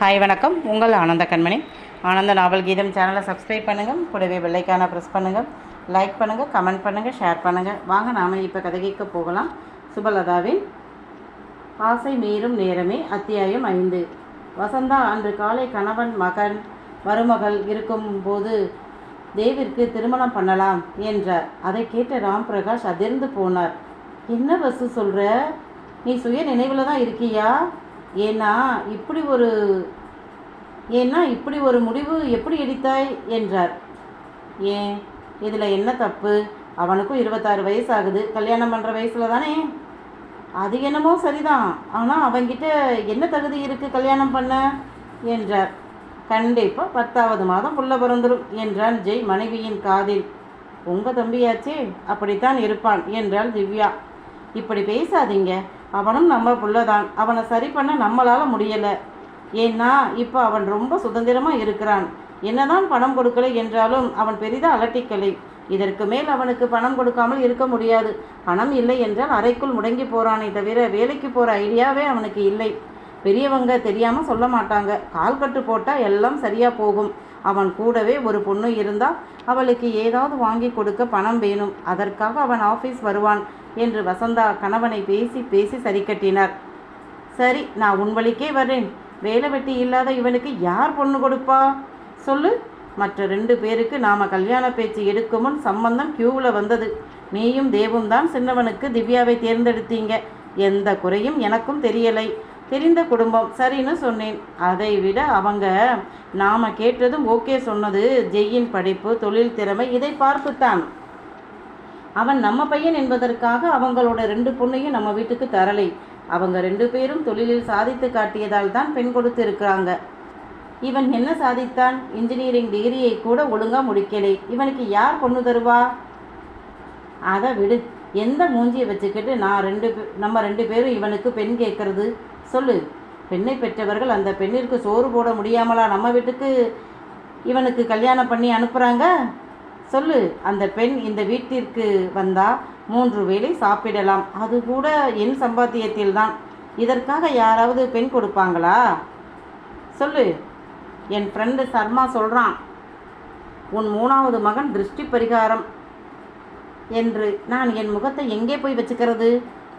Hi வணக்கம். உங்கள் ஆனந்த கண்மணி. ஆனந்த நாவல் கீதம் சேனலை சப்ஸ்கிரைப் பண்ணுங்கள் கூடவே வெள்ளைக்கான ப்ரெஸ் பண்ணுங்கள் லைக் பண்ணுங்கள் கமெண்ட் பண்ணுங்கள் ஷேர் பண்ணுங்கள் வாங்க நாம் இப்போ கதை போகலாம். சுபலதாவின் ஆசை மீறும் நேரமே அத்தியாயம் ஐந்து. வசந்தா அன்று காலை கணவன் மகன் மருமகள் இருக்கும் போது தேவிற்கு திருமணம் பண்ணலாம் என்றார். அதை கேட்ட ராம் பிரகாஷ் அதிர்ந்து போனார். என்ன வசு சொல்கிற நீ சுய நினைவில் தான் இருக்கியா? ஏன்னா இப்படி ஒரு ஏன்னா இப்படி ஒரு முடிவு எப்படி எடுத்தாய் என்றார். ஏன்? இதில் என்ன தப்பு? அவனுக்கும் இருபத்தாறு வயசு ஆகுது கல்யாணம் பண்ணுற வயசில் தானே? அது என்னமோ சரிதான். ஆனால் அவங்கிட்ட என்ன தகுதி இருக்குது கல்யாணம் பண்ண? என்றார். கண்டிப்பாக பத்தாவது மாதம் புள்ள பிறந்துடும் என்றான் ஜெய் மனைவியின் காதில். உங்கள் தம்பியாச்சே அப்படித்தான் இருப்பான் என்றாள் திவ்யா. இப்படி பேசாதீங்க. அவனும் நம்ம புள்ளதான். அவனை சரி பண்ண நம்மளால் முடியலை. ஏன்னா இப்போ அவன் ரொம்ப சுதந்திரமாக இருக்கிறான். என்னதான் பணம் கொடுக்கலை என்றாலும் அவன் பெரிதாக அலட்டிக்கலை. இதற்கு மேல் அவனுக்கு பணம் கொடுக்காமல் இருக்க முடியாது. பணம் இல்லை என்றால் அறைக்குள் முடங்கி போகிறானே தவிர வேலைக்கு போகிற ஐடியாவே அவனுக்கு இல்லை. பெரியவங்க தெரியாமல் சொல்ல மாட்டாங்க. கால் கட்டு போட்டால் எல்லாம் சரியாக போகும். அவன் கூடவே ஒரு பொண்ணு இருந்தால் அவளுக்கு ஏதாவது வாங்கி கொடுக்க பணம் வேணும். அதற்காக அவன் ஆஃபீஸ் வருவான். என்று வசந்தா கணவனை பேசி பேசி சரி கட்டினார். சரி நான் உன் வழிக்கே வரேன் வேலை வெட்டி இல்லாத இவனுக்கு யார் பொண்ணு கொடுப்பா? சொல்லு. மற்ற ரெண்டு பேருக்கு நாம கல்யாண பேச்சு எடுக்கும் முன் சம்பந்தம் கியூவில் வந்தது. நீயும் தேவும் தான் சின்னவனுக்கு திவ்யாவை தேர்ந்தெடுத்தீங்க. எந்த குறையும் எனக்கும் தெரியலை. தெரிந்த குடும்பம். சரின்னு சொன்னேன். அதை விட அவங்க நாம கேட்டதும் ஓகே சொன்னது. ஜெய்யின் படிப்பு தொழில் திறமை இதை பார்த்துத்தான். அவன் நம்ம பையன் என்பதற்காக அவங்களோட ரெண்டு பொண்ணையும் நம்ம வீட்டுக்கு தரலை. அவங்க ரெண்டு பேரும் தொழிலில் சாதித்து காட்டியதால் தான் பெண் கொடுத்து இருக்கிறாங்க இவன் என்ன சாதித்தான்? இன்ஜினியரிங் டிகிரியை கூட ஒழுங்காக முடிக்கலை. இவனுக்கு யார் பொண்ணு தருவா? அதை விடு. எந்த மூஞ்சியை வச்சுக்கிட்டு நான் ரெண்டு நம்ம ரெண்டு பேரும் இவனுக்கு பெண் கேட்கறது? சொல்லு. பெண்ணை பெற்றவர்கள் அந்த பெண்ணிற்கு சோறு போட முடியாமலா நம்ம வீட்டுக்கு இவனுக்கு கல்யாணம் பண்ணி அனுப்புகிறாங்க சொல்லு அந்த பெண் இந்த வீட்டிற்கு வந்தா மூன்று வேளை சாப்பிடலாம். அது கூட என் சம்பாத்தியத்தில் தான் இதற்காக யாராவது பெண் கொடுப்பாங்களா? சொல்லு. என் ஃப்ரெண்டு சர்மா சொல்கிறான் உன் மூணாவது மகன் திருஷ்டி பரிகாரம். என்று நான் என் முகத்தை எங்கே போய் வச்சுக்கிறது?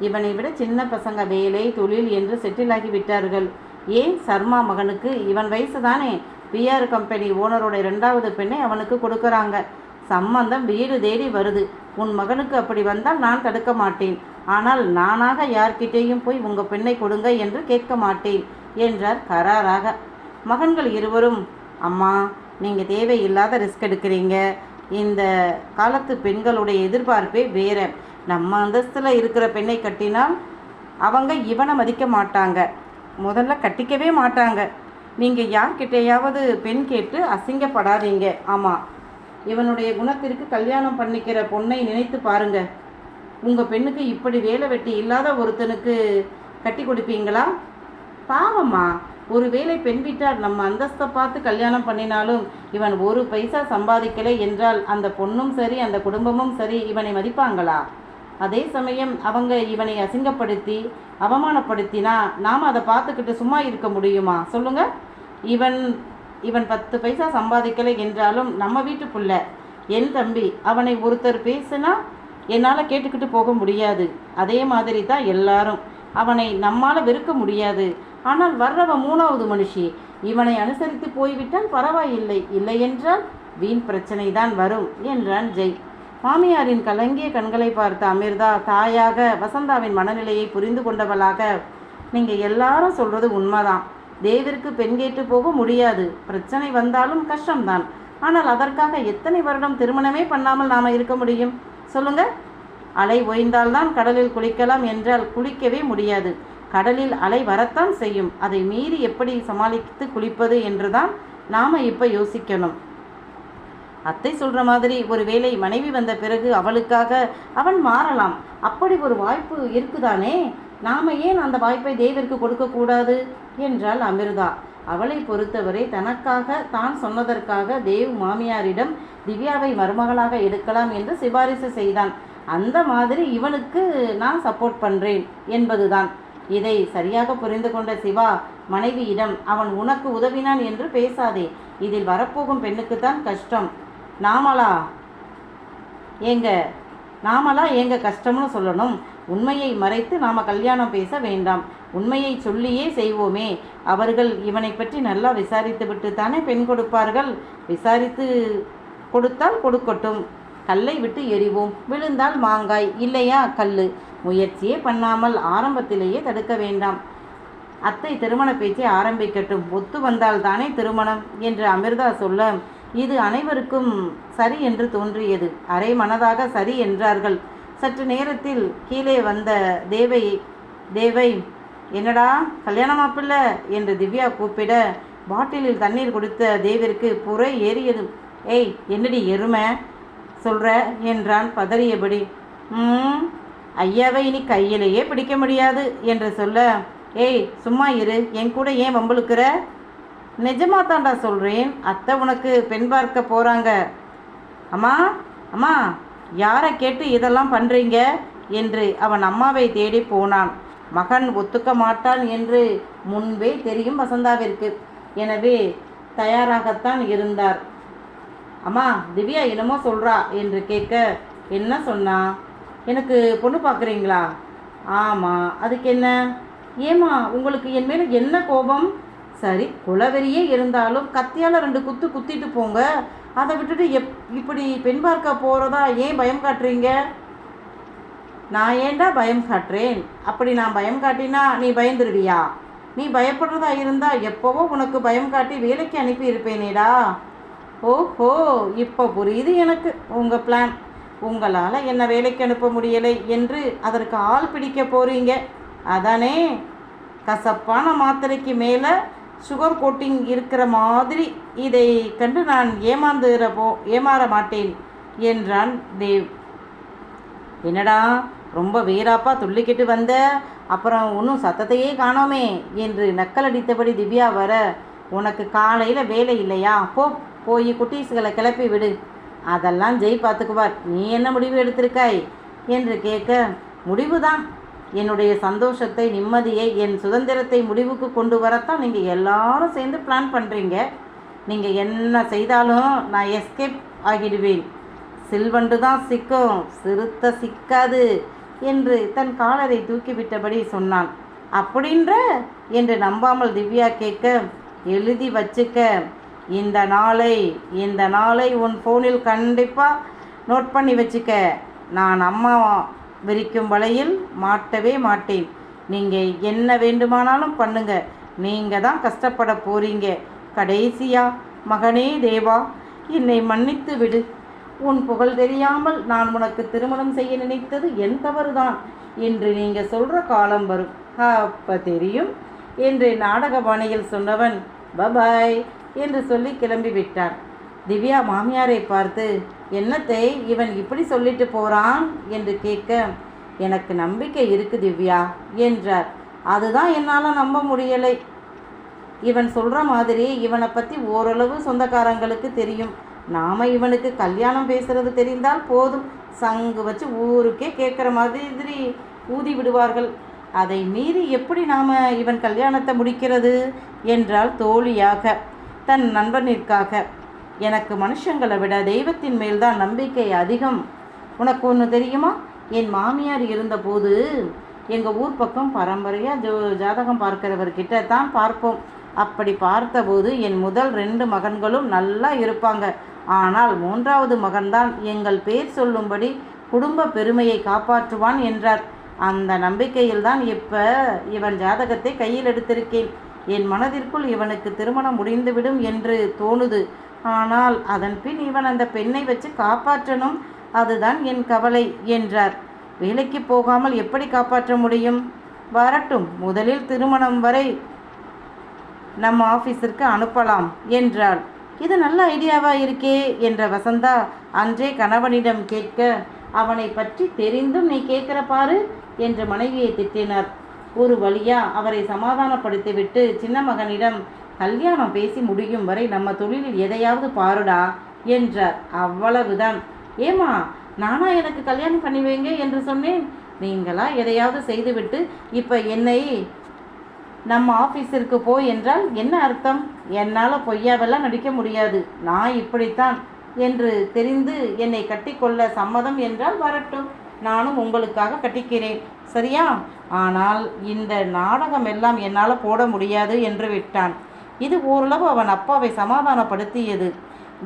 இவனை விட சின்ன பசங்க வேலை தொழில் என்று செட்டில் விட்டார்கள். ஏன் சர்மா மகனுக்கு? இவன் வயசு தானே பிஆர் கம்பெனி ஓனரோட இரண்டாவது பெண்ணை அவனுக்கு கொடுக்குறாங்க. சம்பந்தம் வீடு தேடி வருது. உன் மகனுக்கு அப்படி வந்தால் நான் தடுக்க மாட்டேன். ஆனால் நானாக யார்கிட்டேயும் போய் உங்கள் பெண்ணை கொடுங்க என்று கேட்க மாட்டேன் என்றார் கராராக. மகன்கள் இருவரும் அம்மா நீங்கள் தேவையில்லாத ரிஸ்க் எடுக்கிறீங்க. இந்த காலத்து பெண்களுடைய எதிர்பார்ப்பே வேற. நம்ம அந்தஸ்தில் இருக்கிற பெண்ணை கட்டினால் அவங்க இவனை மதிக்க மாட்டாங்க. முதல்ல கட்டிக்கவே மாட்டாங்க. நீங்கள் யார்கிட்டையாவது பெண் கேட்டு அசிங்கப்படாதீங்க. ஆமாம் இவனுடைய குணத்திற்கு கல்யாணம் பண்ணிக்கிற பொண்ணை நினைத்து பாருங்க. உங்கள் பெண்ணுக்கு இப்படி வேலை வெட்டி இல்லாத ஒருத்தனுக்கு கட்டி கொடுப்பீங்களா? பாவம்மா ஒருவேளை பெண் வீட்டார் நம்ம அந்தஸ்தை பார்த்து கல்யாணம் பண்ணினாலும் இவன் ஒரு பைசா சம்பாதிக்கலை என்றால் அந்த பொண்ணும் சரி அந்த குடும்பமும் சரி இவனை மதிப்பாங்களா? அதே சமயம் அவங்க இவனை அசிங்கப்படுத்தி அவமானப்படுத்தினா நாம் அதை பார்த்துக்கிட்டு சும்மா இருக்க முடியுமா? சொல்லுங்க. இவன் இவன் பத்து பைசா சம்பாதிக்கலை என்றாலும் நம்ம வீட்டு புள்ள. என் தம்பி அவனை ஒருத்தர் பேசினா என்னால் கேட்டுக்கிட்டு போக முடியாது. அதே மாதிரி தான் எல்லாரும். அவனை நம்மால் வெறுக்க முடியாது. ஆனால் வர்றவன் மூணாவது மனுஷி இவனை அனுசரித்து போய்விட்டால் பரவாயில்லை. இல்லையென்றால் வீண் பிரச்சனை தான் வரும் என்றான் ஜெய். மாமியாரின் கலங்கிய கண்களை பார்த்த அமிர்தா தாயாக வசந்தாவின் மனநிலையை புரிந்து கொண்டவளாக நீங்கள் எல்லாரும் சொல்கிறது உண்மைதான். தேவிற்கு பெண் கேட்டு போக முடியாது. பிரச்சனை வந்தாலும் கஷ்டம்தான். ஆனால் அதற்காக எத்தனை வருடம் திருமணமே பண்ணாமல் நாம் இருக்க முடியும்? சொல்லுங்க. அலை ஓய்ந்தால்தான் கடலில் குளிக்கலாம் என்றால் குளிக்கவே முடியாது. கடலில் அலை வரத்தான் செய்யும். அதை மீறி எப்படி சமாளித்து குளிப்பது என்றுதான் நாம் இப்போ யோசிக்கணும். அத்தை சொல்கிற மாதிரி ஒருவேளை மனைவி வந்த பிறகு அவளுக்காக அவன் மாறலாம். அப்படி ஒரு வாய்ப்பு இருக்குதானே? நாம ஏன் அந்த வாய்ப்பை தேவிற்கு கொடுக்கக்கூடாது? என்றாள் அமிர்தா. அவளை பொறுத்தவரை தனக்காக தான் சொன்னதற்காக தேவ் மாமியாரிடம் திவ்யாவை மருமகளாக எடுக்கலாம் என்று சிபாரிசு செய்தான். அந்த மாதிரி இவனுக்கு நான் சப்போர்ட் பண்ணுறேன் என்பதுதான். இதை சரியாக புரிந்து கொண்ட சிவா மனைவியிடம் அவன் உனக்கு உதவினான் என்று பேசாதே. இதில் வரப்போகும் பெண்ணுக்குத்தான் கஷ்டம். நாமளா ஏங்க நாமளா எங்க கஷ்டம்னு சொல்லணும். உண்மையை மறைத்து நாம கல்யாணம் பேச வேண்டாம். உண்மையை சொல்லியே செய்வோமே. அவர்கள் இவனை பற்றி நல்லா விசாரித்து விட்டு தானே பெண் கொடுப்பார்கள்? விசாரித்து கொடுத்தால் கொடுக்கட்டும். கல்லை விட்டு எறிவோம். விழுந்தால் மாங்காய். இல்லையா கல் முயற்சியே பண்ணாமல் ஆரம்பத்திலேயே தடுக்க வேண்டாம். அத்தை திருமண பேச்சை ஆரம்பிக்கட்டும். ஒத்து வந்தால் தானே திருமணம் என்று அமிர்தா சொல்ல இது அனைவருக்கும் சரி என்று தோன்றியது. அரை மனதாக சரி என்றார்கள். சற்று நேரத்தில் கீழே வந்த தேவை தேவை என்னடா கல்யாண மாப்பிள்ள என்று திவ்யா கூப்பிட பாட்டிலில் தண்ணீர் கொடுத்த தேவிற்கு புறை ஏறியது. ஏய் என்னடி எருமை? சொல்கிற என்றான் பதறியபடி. ம் ஐயாவை இனி கையிலேயே பிடிக்க முடியாது என்று சொல்ல ஏய் சும்மா இரு என் கூட ஏன் வம்பளுக்குற நிஜமா தாண்டா சொல்கிறேன் அத்தை உனக்கு பெண் பார்க்க போகிறாங்க அம்மா அம்மா யாரை கேட்டு இதெல்லாம் பண்ணுறீங்க என்று அவன் அம்மாவை தேடி போனான். மகன் ஒத்துக்க மாட்டான் என்று முன்பே தெரியும் வசந்தாவிற்கு. எனவே தயாராகத்தான் இருந்தார். அம்மா திவ்யா என்னமோ சொல்கிறா என்று கேட்க என்ன சொன்னா? எனக்கு பொண்ணு பார்க்குறீங்களா? ஆமாம் அதுக்கு என்ன? ஏம்மா உங்களுக்கு என் மேலே என்ன கோபம்? சரி குலவெறியே இருந்தாலும் கத்தியால் ரெண்டு குத்து குத்திட்டு போங்க. அதை விட்டுட்டு எப் இப்படி பெண் பார்க்க போகிறதா ஏன் பயம் காட்டுறீங்க? நான் ஏன்டா பயம் காட்டுறேன்? அப்படி நான் பயம் காட்டினா நீ பயந்துருவியா? நீ பயப்படுறதா இருந்தால் எப்போவோ உனக்கு பயம் காட்டி வேலைக்கு அனுப்பி இருப்பேனேடா. ஓஹோ இப்போ புரியுது எனக்கு உங்கள் பிளான் உங்களால் என்ன வேலைக்கு அனுப்ப முடியலை என்று அதற்கு ஆள் பிடிக்க போகிறீங்க அதானே? கசப்பான மாத்திரைக்கு மேலே சுகர் கோட்டிங் இருக்கிற மாதிரி இதை கண்டு நான் ஏமாந்துகிறப்போ போ ஏமாற மாட்டேன் என்றான் தேவ். என்னடா ரொம்ப வீராப்பா துள்ளிக்கிட்டு வந்த? அப்புறம் ஒன்றும் சத்தத்தையே காணோமே என்று நக்கலடித்தபடி திவ்யா வர உனக்கு காலையில் வேலை இல்லையா? போ போய் குட்டீஸ்களை கிளப்பி விடு. அதெல்லாம் ஜெய் பார்த்துக்குவார். நீ என்ன முடிவு எடுத்திருக்காய்? என்று கேட்க முடிவுதான். என்னுடைய சந்தோஷத்தை நிம்மதியை என் சுதந்திரத்தை முடிவுக்கு கொண்டு வரத்தான் நீங்கள் எல்லாரும் சேர்ந்து பிளான் பண்ணுறீங்க நீங்கள் என்ன செய்தாலும் நான் எஸ்கேப் ஆகிடுவேன். சில்வண்டு தான் சிக்கும் சிறுத்தை சிக்காது என்று தன் காலரை தூக்கிவிட்டபடி சொன்னான். அப்படின்ற என்று நம்பாமல் திவ்யா கேட்க எழுதி வச்சுக்க இந்த நாளை இந்த நாளை உன் ஃபோனில் கண்டிப்பாக நோட் பண்ணி வச்சுக்க. நான் அம்மா விரிக்கும் வலையில் மாட்டவே மாட்டேன். நீங்கள் என்ன வேண்டுமானாலும் பண்ணுங்க. நீங்கள் தான் கஷ்டப்பட போறீங்க. கடைசியா மகனே தேவா என்னை மன்னித்து விடு. உன் புகழ் தெரியாமல் நான் உனக்கு திருமணம் செய்ய நினைத்தது என் தவறுதான் என்று நீங்கள் சொல்கிற காலம் வரும். அப்போ தெரியும். என்று நாடக பாணியில் சொன்னவன் பபாய் என்று சொல்லி கிளம்பி விட்டான் திவ்யா மாமியாரை பார்த்து என்னத்தை இவன் இப்படி சொல்லிட்டு போகிறான் என்று கேட்க எனக்கு நம்பிக்கை இருக்கு திவ்யா என்றார். அதுதான் என்னால் நம்ப முடியலை. இவன் சொல்கிற மாதிரி இவனை பற்றி ஓரளவு சொந்தக்காரங்களுக்கு தெரியும். நாம் இவனுக்கு கல்யாணம் பேசுகிறது தெரிந்தால் போதும். சங்கு வச்சு ஊருக்கே கேட்குற மாதிரி ஊதி விடுவார்கள். அதை மீறி எப்படி நாம் இவன் கல்யாணத்தை முடிக்கிறது? என்றால் தோழியாக தன் நண்பனிற்காக. எனக்கு மனுஷங்களை விட தெய்வத்தின் மேல்தான் நம்பிக்கை அதிகம். உனக்கு ஒன்று தெரியுமா? என் மாமியார் இருந்தபோது எங்கள் ஊர் பக்கம் பரம்பரையாக ஜோ ஜாதகம் பார்க்கிறவர்கிட்ட தான் பார்ப்போம். அப்படி பார்த்தபோது என் முதல் ரெண்டு மகன்களும் நல்லா இருப்பாங்க. ஆனால் மூன்றாவது மகன்தான் எங்கள் பேர் சொல்லும்படி குடும்ப பெருமையை காப்பாற்றுவான் என்றார். அந்த நம்பிக்கையில்தான் இப்போ இவன் ஜாதகத்தை கையில் எடுத்திருக்கேன். என் மனதிற்குள் இவனுக்கு திருமணம் முடிந்துவிடும் என்று தோணுது. ஆனால் அதன் பின் இவன் அந்த பெண்ணை வச்சு காப்பாற்றணும் அதுதான் என் கவலை என்றார். வேலைக்கு போகாமல் எப்படி காப்பாற்ற முடியும்? வரட்டும் முதலில் திருமணம் வரை நம்ம ஆஃபீஸிற்கு அனுப்பலாம் என்றாள். இது நல்ல ஐடியாவா இருக்கே என்ற வசந்தா அன்றே கணவனிடம் கேட்க அவனை பற்றி தெரிந்தும் நீ கேட்கிற பாரு என்று மனைவியை திட்டினார். ஒரு வழியா அவரை சமாதானப்படுத்திவிட்டு சின்ன மகனிடம் கல்யாணம் பேசி முடியும் வரை நம்ம தொழிலில் எதையாவது பாருடா என்றார். அவ்வளவுதான். ஏமா நானா எனக்கு கல்யாணம் பண்ணி வைங்க என்று சொன்னேன். நீங்களா எதையாவது செய்துவிட்டு இப்போ என்னை நம்ம ஆஃபீஸிற்கு போ என்றால் என்ன அர்த்தம்? என்னால் பொய்யாவெல்லாம் நடிக்க முடியாது. நான் இப்படித்தான். என்று தெரிந்து என்னை கட்டிக்கொள்ள சம்மதம் என்றால் வரட்டும். நானும் உங்களுக்காக கட்டிக்கிறேன். சரியா? ஆனால் இந்த நாடகம் எல்லாம் என்னால் போட முடியாது என்று விட்டான். இது ஓரளவு அவன் அப்பாவை சமாதானப்படுத்தியது.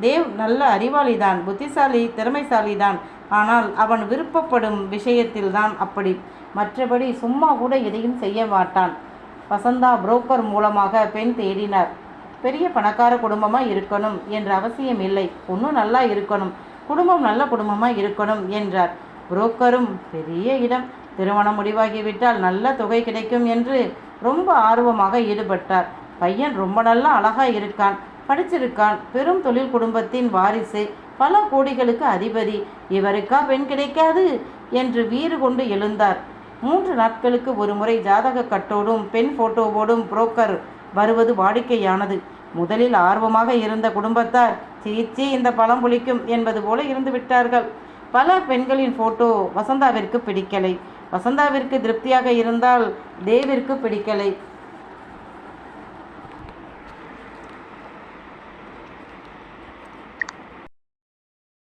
தேவ் நல்ல அறிவாளிதான் புத்திசாலி திறமைசாலிதான். ஆனால் அவன் விருப்பப்படும் விஷயத்தில்தான் அப்படி. மற்றபடி சும்மா கூட எதையும் செய்ய மாட்டான். வசந்தா புரோக்கர் மூலமாக பெண் தேடினார். பெரிய பணக்கார குடும்பமாக இருக்கணும் என்ற அவசியம் இல்லை. பொண்ணு நல்லா இருக்கணும். குடும்பம் நல்ல குடும்பமாக இருக்கணும் என்றார். புரோக்கரும் பெரிய இடம். திருமணம் முடிவாகிவிட்டால் நல்ல தொகை கிடைக்கும் என்று ரொம்ப ஆர்வமாக ஈடுபட்டார். பையன் ரொம்ப நல்லா அழகா இருக்கான் படிச்சிருக்கான். பெரும் தொழில் குடும்பத்தின் வாரிசு. பல கோடிகளுக்கு அதிபதி. இவருக்கா பெண் கிடைக்காது? என்று வீறு கொண்டு எழுந்தார். மூன்று நாட்களுக்கு ஒரு முறை ஜாதக கட்டோடும் பெண் போட்டோவோடும் புரோக்கர் வருவது வாடிக்கையானது. முதலில் ஆர்வமாக இருந்த குடும்பத்தார் சீச்சி இந்த பழம் புளிக்கும் என்பது போல இருந்து விட்டார்கள். பல பெண்களின் போட்டோ வசந்தாவிற்கு பிடிக்கலை. வசந்தாவிற்கு திருப்தியாக இருந்தால் தேவிற்கு பிடிக்கலை.